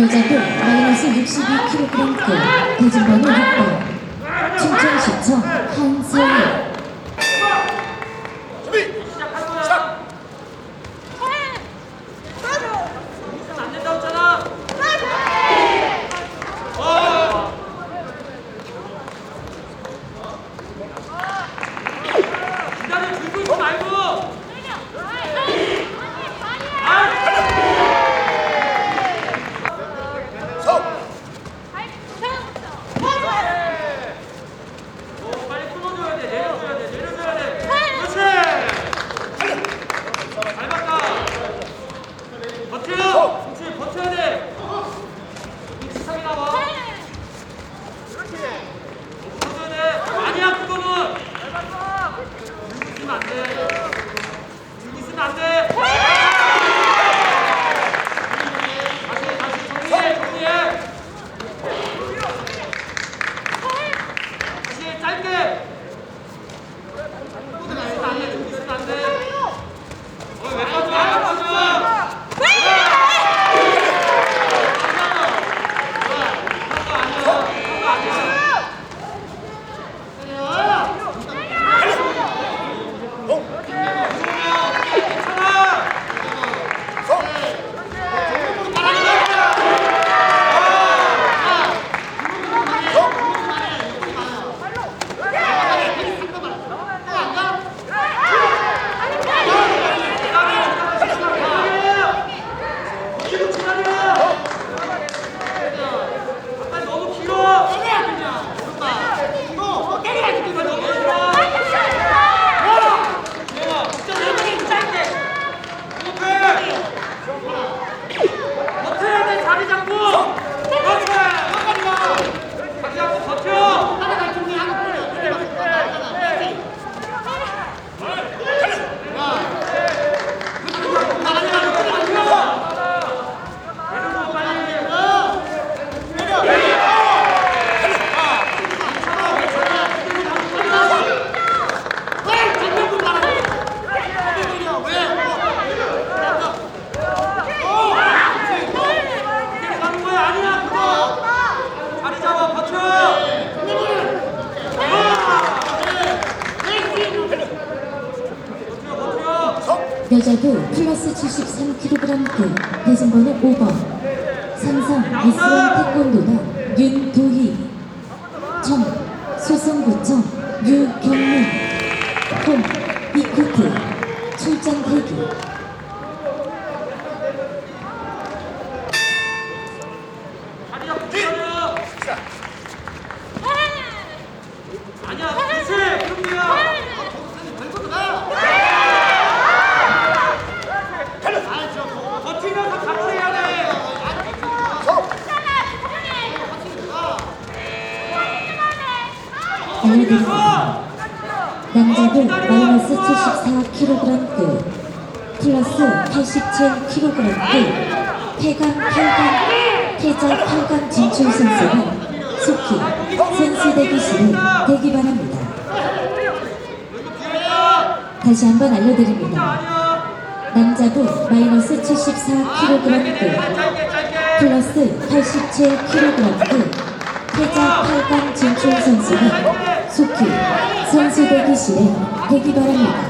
여자부 마이너스 62kg급 대진번호 6번. 춘천시청 한서희 여자부 플러스 73kg급 대진번호 5번. 삼성 S1 태권도단 윤도희. 청 소성구청 유경민. 홈 이쿠트 출장 대기 자리 잡고 기다려. 시작. 아니야 그렇지 그럼이야. 버티면서 같이 해야 돼. 서. 알려드립니다. 남자부 마이너스 74kg급 플러스 87kg급 태강 8강 태자 8강 진출 선수는 속히 선수 대기실에 대기 바랍니다. 다시 한번 알려드립니다. 남자부 마이너스 74kg급 짧게 짧게. 플러스 87kg급 태자 8강 진출 선수는 속히 선수 대기실에 대기 바랍니다.